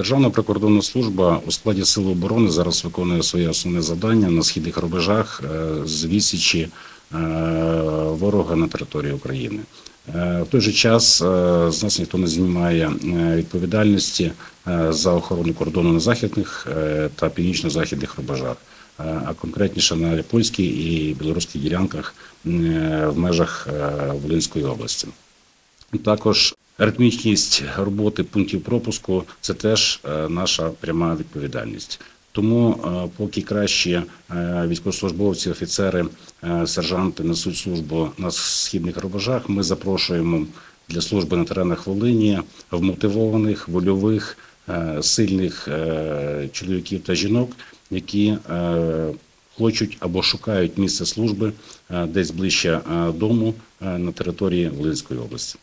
Державна прикордонна служба у складі Сил оборони зараз виконує своє основне завдання на східних рубежах е, з відсічі е, ворога на території України. Е, В той же час з нас ніхто не знімає відповідальності за охорону кордону на західних та північно-західних рубежах, а конкретніше на польській і білоруській ділянках в межах Волинської області. Також ритмічність роботи пунктів пропуску це теж е, наша пряма відповідальність. Тому, е, поки кращі е, військовослужбовці, офіцери, сержанти несуть службу на східних рубежах, ми запрошуємо для служби на теренах Волині вмотивованих, вольових, сильних чоловіків та жінок, які хочуть або шукають місце служби десь ближче дому на території Волинської області.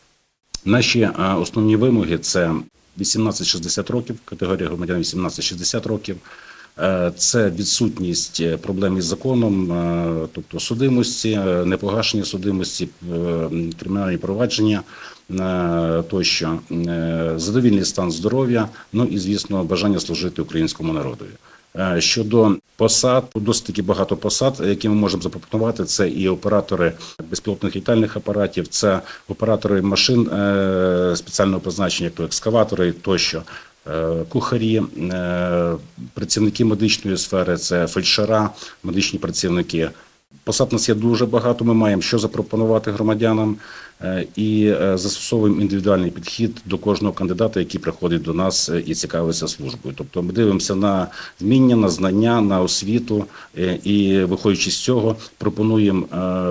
Наші е, основні вимоги це 18-60 років, категорія громадян 18-60 років. Е, Це відсутність е, проблем із законом, тобто судимості, непогашення судимості, кримінальні провадження тощо, задовільний стан здоров'я, ну і звісно бажання служити українському народові. Е, Щодо посад, досить таки багато посад, які ми можемо запропонувати. Це і оператори безпілотних літальних апаратів, це оператори машин е, спеціального призначення, як то екскаватори тощо. Е, Кухарі, працівники медичної сфери, це фельдшера, медичні працівники. Посад нас є дуже багато. Ми маємо що запропонувати громадянам е, і е, застосовуємо індивідуальний підхід до кожного кандидата, який приходить до нас е, і цікавиться службою. Тобто ми дивимося на вміння, на знання, на освіту, і виходячи з цього, пропонуємо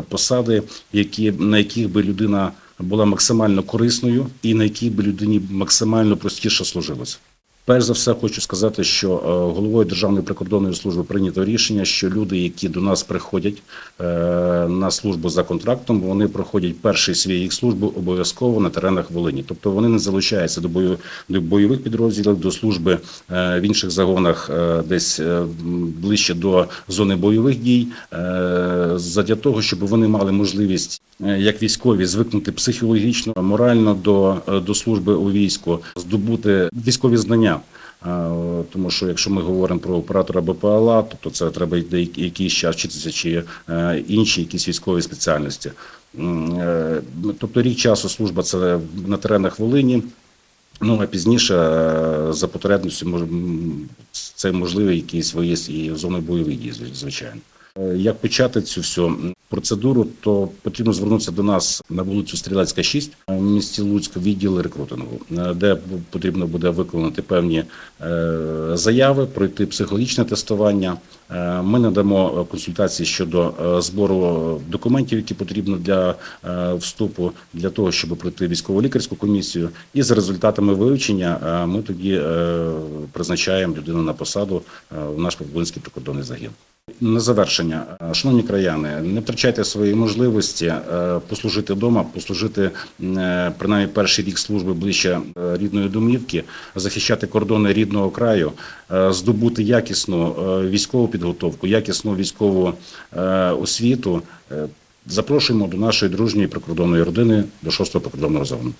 посади, які на яких би людина була максимально корисною, і на якій би людині максимально простіше служилося. Перш за все, хочу сказати, що е, головою Державної прикордонної служби прийнято рішення, що люди, які до нас приходять е, на службу за контрактом, вони проходять перший свій їх службу обов'язково на теренах Волині. Тобто вони не залучаються до бою до бойових підрозділів, до служби е, в інших загонах, десь ближче до зони бойових дій, задля того, щоб вони мали можливість як військові звикнути психологічно, морально до, до служби у війську, здобути військові знання. Тому що якщо ми говоримо про оператора БПЛА, тобто це треба якийсь час вчитися чи е, інші якісь військові спеціальності. Е, Тобто рік часу служба це на теренах Волині. Ну а пізніше е, за потребністю це можливо якісь виїзд і в зони бойових дій, звичайно. Е, Як почати цю всю процедуру, то потрібно звернутися до нас на вулицю Стрілецька, 6, в місті Луцьк, відділ рекрутингу, е, де потрібно буде виконати певні е, заяви, пройти психологічне тестування. Е, Ми надамо консультації щодо е, збору документів, які потрібно для е, вступу, для того, щоб пройти військово-лікарську комісію. І за результатами вивчення е, ми тоді е, призначаємо людину на посаду е, в наш Волинський прикордонний загін. На завершення, шановні краяни, не втрачайте свої можливості е, послужити вдома, послужити е, принаймні перший рік служби ближче е, рідної домівки, захищати кордони рідного краю, здобути якісну військову підготовку, якісну військову освіту. Запрошуємо до нашої дружньої прикордонної родини до 6-го прикордонного загону.